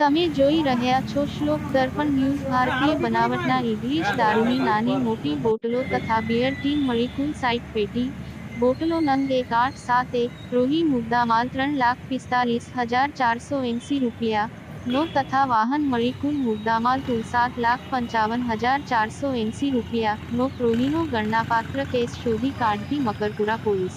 તમે જોઈ રહ્યા છો શ્લોક દર્પણ ન્યૂઝ, ભારતીય બનાવટના ઇંગ્લિશ દારૂની નાની મોટી બોટલો તથા બિયર ટીમ મળી કુલ સાઈઠ પેટી. બોટલો નંગ એક આઠ સાત એક, રોહી મુદ્દામાલ ત્રણ લાખ પિસ્તાલીસ હજાર ચારસો એંસી રૂપિયા. નો તથા વાહન મળી કુલ મુદ્દામાલ કુલ સાત લાખ પંચાવન હજાર ચારસો એંસી રૂપિયા. નો પ્રોહીનો ગણનાપાત્ર કેસ શોધી કાઢતી મકરપુરા પોલીસ.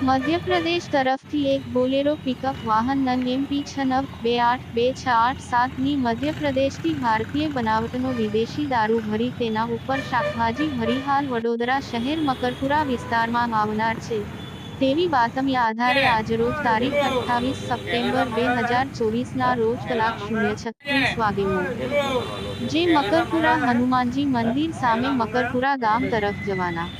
મધ્યપ્રદેશ તરફથી એક બોલેરો પિકઅપ વાહન નંગ એમપી છ નવ બે આઠ બે છ આઠ સાતની મધ્યપ્રદેશથી ભારતીય બનાવટનો વિદેશી દારૂ ભરી તેના ઉપર શાકભાજી ભરી હાલ વડોદરા શહેર મકરપુરા વિસ્તારમાં આવનાર છે. તેવી બાતમી આધારે આજરોજ તારીખ અઠ્ઠાવીસ સપ્ટેમ્બર બે હજાર ચોવીસના રોજ કલાક શૂન્ય છત્રીસ વાગે જે મકરપુરા હનુમાનજી મંદિર સામે મકરપુરા ગામ તરફ જવાના.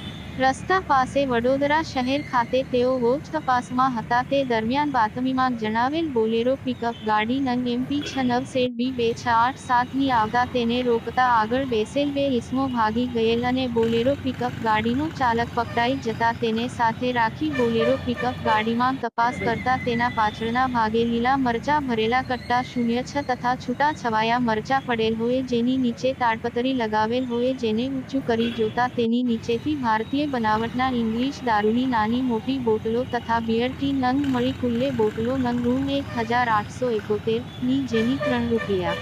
રસ્તા પાસે વડોદરા શહેર ખાતે તેઓ વોચ તપાસમાં હતા. તે દરમિયાન બાતમીમાં જણાવેલ બોલેરો પિકઅપ ગાડી નંગ એમપી છ નવ સેટ બી બે છ આઠ સાતની આવતા તેને રોકતા આગળ બેસેલ બે ઇસમો ભાગી ગયેલ અને બોલેરો પિકઅપ ગાડીનો ચાલક પકડાઈ જતા તેને સાથે રાખી બોલેરો પિકઅપ ગાડીમાં તપાસ કરતા તેના પાછળના ભાગે લીલા મરચા ભરેલા કટ્ટા શૂન્ય છ તથા છૂટા છવાયા મરચા પડેલ હોય જેની નીચે તાડપતરી લગાવેલ હોય જેને ઊંચું કરી જોતા તેની નીચેથી ભારતીય બનાવટના ઇંગ્લિશ દારૂની નાની મોટી બોટલો તથા બિયરથી નંગ મળી કુલ્લે બોટલો નંગ રૂમ એક હજાર આઠસો એકોતેરની જેની ત્રણ રૂપિયા.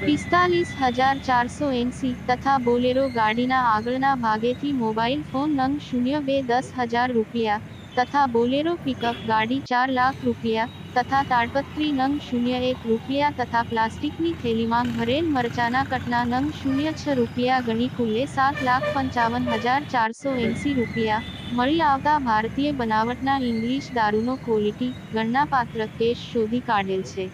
પિસ્તાલીસ હજાર ચારસો એંસી તથા બોલેરો ગાડીના આગળના ભાગેથી મોબાઈલ ફોન નંગ શૂન્ય બે દસ હજાર રૂપિયા. તથા બોલેરો પિકઅપ ગાડી ચાર લાખ રૂપિયા તથા તાડપત્રી નંગ શૂન્ય એક રૂપિયા તથા પ્લાસ્ટિકની થેલીમાં ભરેલ મરચાના કટના નંગ શૂન્ય છ રૂપિયા, ગણી કુલ્લે સાત લાખ પંચાવન હજાર ચારસો એંસી રૂપિયા. મળી આવતા ભારતીય બનાવટના ઇંગ્લિશ દારૂનો ક્વોલિટી ગણનાપાત્ર કેસ શોધી કાઢેલ છે.